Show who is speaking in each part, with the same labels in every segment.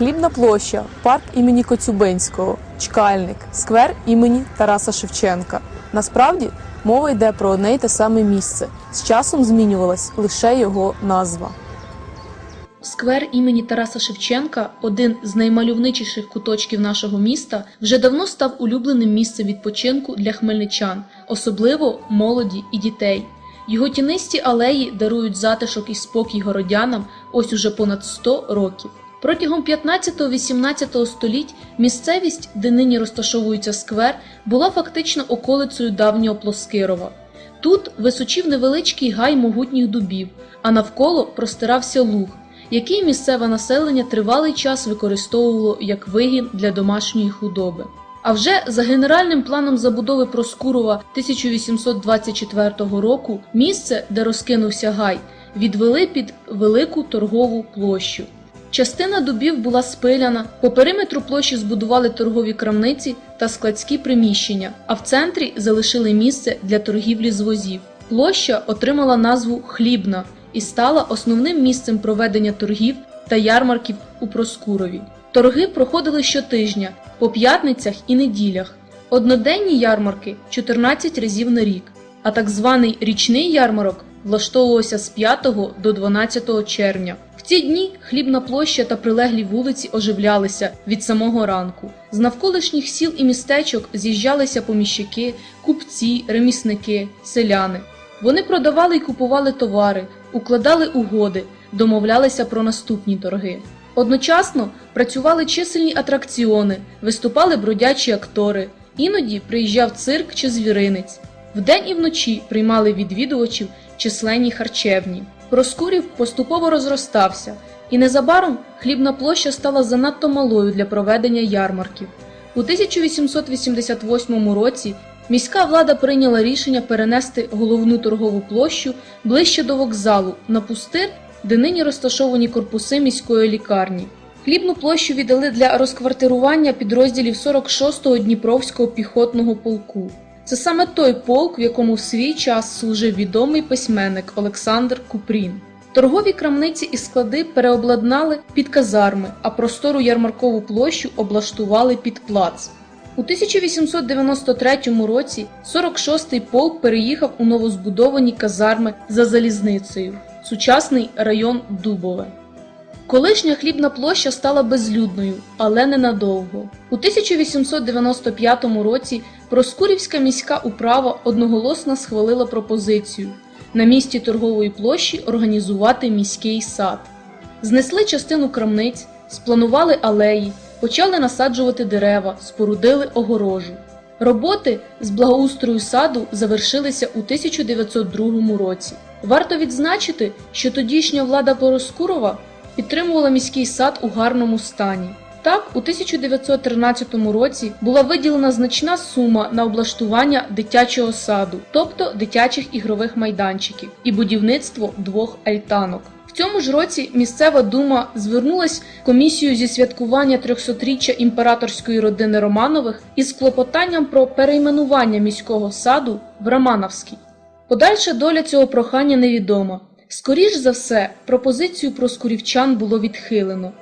Speaker 1: Хлібна площа, парк імені Коцюбинського, чкальник, сквер імені Тараса Шевченка. Насправді мова йде про одне й те саме місце. З часом змінювалась лише його назва.
Speaker 2: Сквер імені Тараса Шевченка, один з наймальовничіших куточків нашого міста, вже давно став улюбленим місцем відпочинку для хмельничан, особливо молоді і дітей. Його тінисті алеї дарують затишок і спокій городянам ось уже понад 100 років. Протягом 15-18 століть місцевість, де нині розташовується сквер, була фактично околицею давнього Плоскирова. Тут височив невеличкий гай могутніх дубів, а навколо простирався луг, який місцеве населення тривалий час використовувало як вигін для домашньої худоби. А вже за генеральним планом забудови Проскурова 1824 року місце, де розкинувся гай, відвели під велику торгову площу. Частина дубів була спиляна, по периметру площі збудували торгові крамниці та складські приміщення, а в центрі залишили місце для торгівлі з возів. Площа отримала назву Хлібна і стала основним місцем проведення торгів та ярмарків у Проскурові. Торги проходили щотижня, по п'ятницях і неділях. Одноденні ярмарки 14 разів на рік, а так званий річний ярмарок влаштовувався з 5 до 12 червня. Ці дні хлібна площа та прилеглі вулиці оживлялися від самого ранку. З навколишніх сіл і містечок з'їжджалися поміщики, купці, ремісники, селяни. Вони продавали й купували товари, укладали угоди, домовлялися про наступні торги. Одночасно працювали чисельні атракціони, виступали бродячі актори, іноді приїжджав цирк чи звіринець. Вдень і вночі приймали відвідувачів численні харчевні. Проскурів поступово розростався, і незабаром хлібна площа стала занадто малою для проведення ярмарків. У 1888 році міська влада прийняла рішення перенести головну торгову площу ближче до вокзалу на пустир, де нині розташовані корпуси міської лікарні. Хлібну площу віддали для розквартирування підрозділів 46-го Дніпровського піхотного полку. Це саме той полк, в якому в свій час служив відомий письменник Олександр Купрін. Торгові крамниці і склади переобладнали під казарми, а простору ярмаркову площу облаштували під плац. У 1893 році 46-й полк переїхав у новозбудовані казарми за залізницею, сучасний район Дубове. Колишня хлібна площа стала безлюдною, але ненадовго. У 1895 році Проскурівська міська управа одноголосно схвалила пропозицію на місці торгової площі організувати міський сад. Знесли частину крамниць, спланували алеї, почали насаджувати дерева, спорудили огорожу. Роботи з благоустрою саду завершилися у 1902 році. Варто відзначити, що тодішня влада Пороскурова підтримувала міський сад у гарному стані. Так, у 1913 році була виділена значна сума на облаштування дитячого саду, тобто дитячих ігрових майданчиків, і будівництво двох альтанок. В цьому ж році місцева дума звернулась в комісію зі святкування 300-річчя імператорської родини Романових із клопотанням про перейменування міського саду в Романовський. Подальша доля цього прохання невідома. Скоріш за все, пропозицію проскурівчан було відхилено.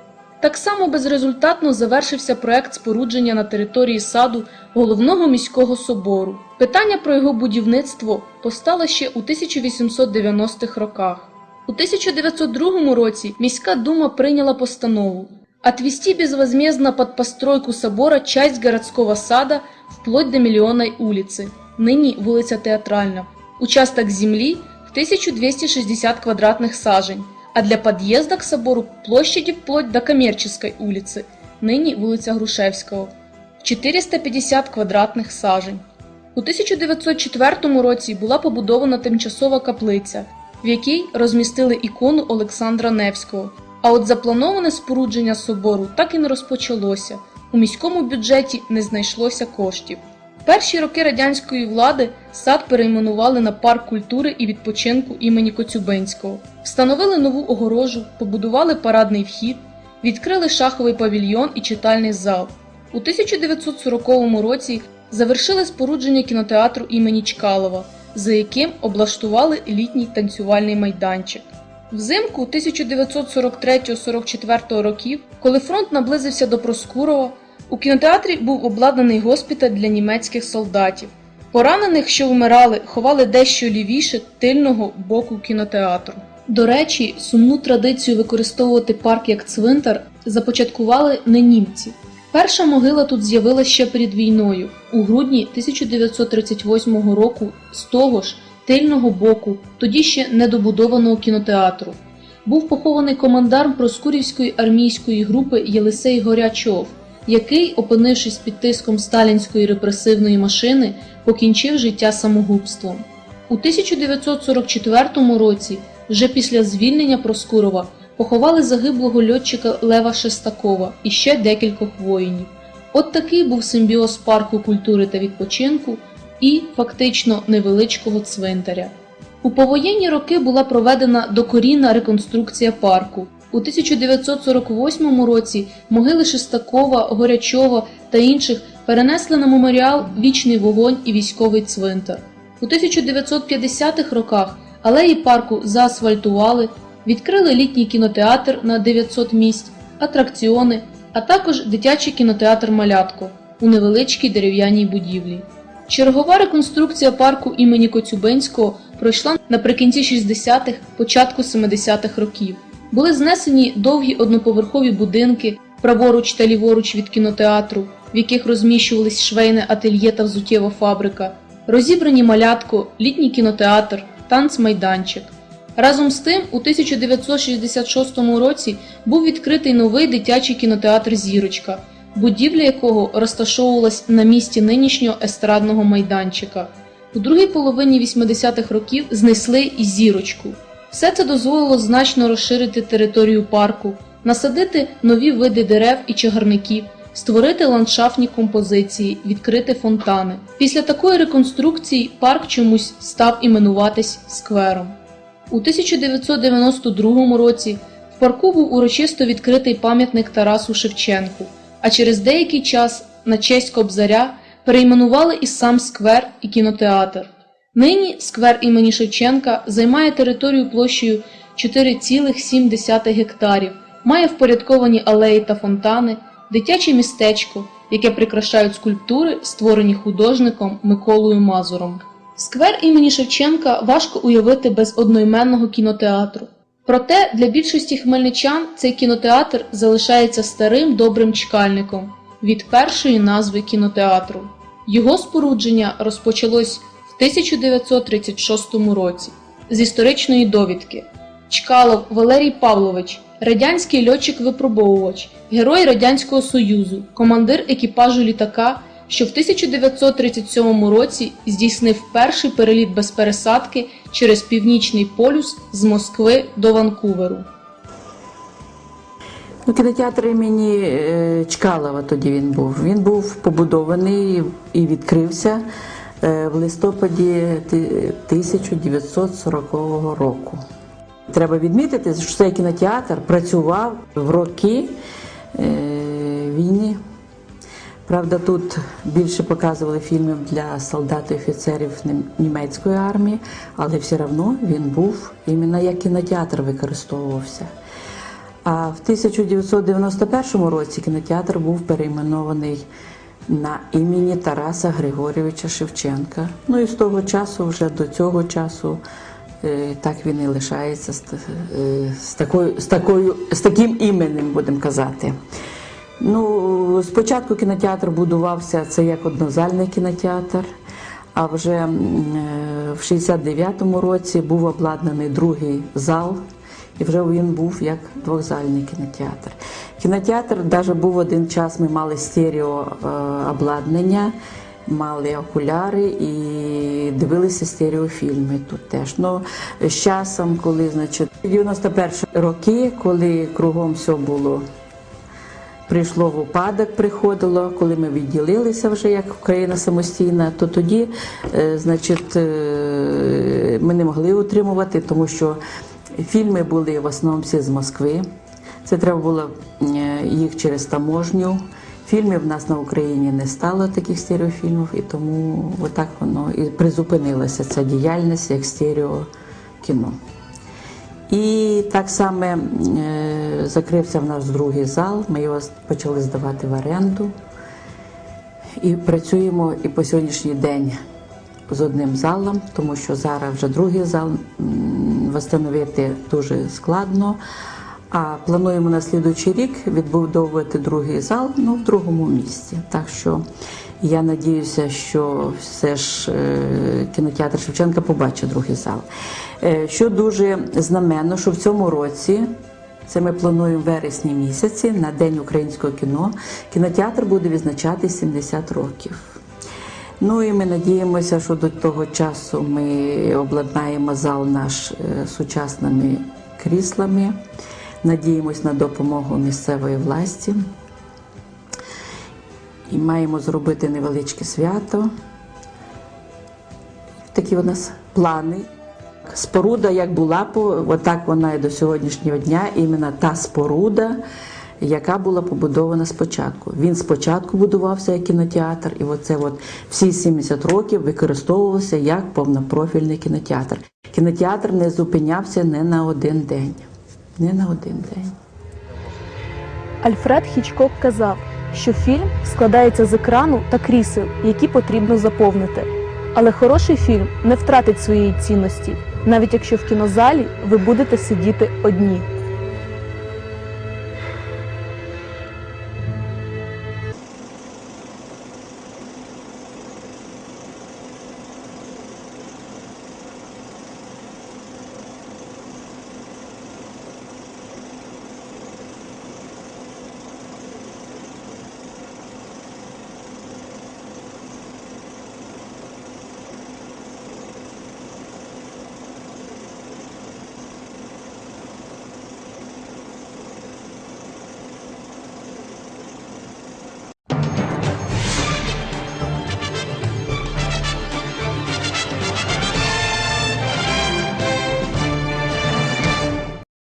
Speaker 2: Так само безрезультатно завершився проект спорудження на території саду головного міського собору. Питання про його будівництво постало ще у 1890-х роках. У 1902 році міська дума прийняла постанову отвести безвозмездно под постройку собора часть городского сада вплоть до Миллионной улицы, ныне вулиця Театральна, участок земли в 1260 квадратных сажень, а для подъезда к собору площади вплоть до Коммерческой улицы, нині вулиця Грушевського, в 450 квадратних сажень. У 1904 році була побудована тимчасова каплиця, в якій розмістили ікону Олександра Невського. А от заплановане спорудження собору так і не розпочалося. У міському бюджеті не знайшлося коштів. Перші роки радянської влади сад перейменували на парк культури і відпочинку імені Коцюбинського, встановили нову огорожу, побудували парадний вхід, відкрили шаховий павільйон і читальний зал. У 1940 році завершили спорудження кінотеатру імені Чкалова, за яким облаштували літній танцювальний майданчик. Взимку 1943-44 років, коли фронт наблизився до Проскурова, у кінотеатрі був обладнаний госпіталь для німецьких солдатів. Поранених, що вмирали, ховали дещо лівіше тильного боку кінотеатру. До речі, сумну традицію використовувати парк як цвинтар започаткували не німці. Перша могила тут з'явилася ще перед війною, у грудні 1938 року, з того ж тильного боку, тоді ще недобудованого кінотеатру. Був похований командарм Проскурівської армійської групи Єлисей Горячов, який, опинившись під тиском сталінської репресивної машини, покінчив життя самогубством. У 1944 році, вже після звільнення Проскурова, поховали загиблого льотчика Лева Шестакова і ще декількох воїнів. От такий був симбіоз парку культури та відпочинку і, фактично, невеличкого цвинтаря. У повоєнні роки була проведена докорінна реконструкція парку. У 1948 році могили Шестакова, Горячова та інших перенесли на меморіал Вічний вогонь і військовий цвинтар. У 1950-х роках алеї парку заасфальтували, відкрили літній кінотеатр на 900 місць, атракціони, а також дитячий кінотеатр Малятко у невеличкій дерев'яній будівлі. Чергова реконструкція парку імені Коцюбинського пройшла наприкінці 60-х, початку 70-х років. Були знесені довгі одноповерхові будинки праворуч та ліворуч від кінотеатру, в яких розміщувались швейне ательє та взуттєва фабрика, розібрані малятко, літній кінотеатр, танцмайданчик. Разом з тим, у 1966 році був відкритий новий дитячий кінотеатр Зірочка, будівля якого розташовувалась на місці нинішнього естрадного майданчика. У другій половині 80-х років знесли і зірочку. Все це дозволило значно розширити територію парку, насадити нові види дерев і чагарників, створити ландшафтні композиції, відкрити фонтани. Після такої реконструкції парк чомусь став іменуватись сквером. У 1992 році в парку був урочисто відкритий пам'ятник Тарасу Шевченку, а через деякий час на честь Кобзаря перейменували і сам сквер і кінотеатр. Нині сквер імені Шевченка займає територію площею 4,7 гектарів, має впорядковані алеї та фонтани, дитяче містечко, яке прикрашають скульптури, створені художником Миколою Мазуром. Сквер імені Шевченка важко уявити без одноіменного кінотеатру. Проте для більшості хмельничан цей кінотеатр залишається старим добрим чкальником від першої назви кінотеатру. Його спорудження розпочалось 1936 році з історичної довідки. Чкалов Валерій Павлович, радянський льотчик-випробовувач, герой Радянського Союзу, командир екіпажу літака, що в 1937 році здійснив перший переліт без пересадки через північний полюс з Москви до Ванкуверу.
Speaker 3: Ну, кінотеатр імені е, Чкалова тоді він був. Він був побудований і відкрився в листопаді 1940 року. Треба відмітити, що цей кінотеатр працював в роки е, війни. Правда, тут більше показували фільмів для солдат і офіцерів німецької армії, але все одно він був іменно як кінотеатр використовувався. А в 1991 році кінотеатр був перейменований на імені Тараса Григорьовича Шевченка. Ну і з того часу, вже до цього часу, е, так він і лишається з, е, з, такою, з, такою, з таким іменем, будемо казати. Ну, спочатку кінотеатр будувався це як однозальний кінотеатр, а вже е, в 69-му році був обладнаний другий зал, і вже він був як двохзальний кінотеатр. Кінотеатр навіть був один час, ми мали стерео е, обладнання, мали окуляри і дивилися стереофільми тут теж. Ну, з часом, коли, значить, 91 роки, коли кругом все було прийшло в упадок, приходило, коли ми відділилися вже як Україна самостійна, то тоді, е, значить, е, ми не могли утримувати, тому що фільми були в основному всі з Москви. Це треба було е, їх через таможню. Фільмів в нас на Україні не стало таких стереофільмів, і тому отак воно і призупинилася ця діяльність як стереокіно. І так само е, закрився в нас другий зал. Ми його почали здавати в оренду. І працюємо і по сьогоднішній день з одним залом, тому що зараз вже другий зал встановити дуже складно. А плануємо на слідуючий рік відбудовувати другий зал ну, в другому місці. Так що я надіюся, що все ж е, кінотеатр Шевченка побачить другий зал. Е, що дуже знаменно, що в цьому році це ми плануємо вересні місяці на День українського кіно. Кінотеатр буде відзначати 70 років. Ну і ми надіємося, що до того часу ми обладнаємо зал наш е, сучасними кріслами. Надіємось на допомогу місцевої власті. І маємо зробити невеличке свято. Такі у нас плани. Споруда як була, отак вона і до сьогоднішнього дня, іменно та споруда, яка була побудована спочатку. Він спочатку будувався як кінотеатр, і оце от всі 70 років використовувався як повнопрофільний кінотеатр. Кінотеатр не зупинявся не на один день. Не на один день.
Speaker 1: Альфред Хічкок казав, що фільм складається з екрану та крісел, які потрібно заповнити. Але хороший фільм не втратить своєї цінності, навіть якщо в кінозалі ви будете сидіти одні.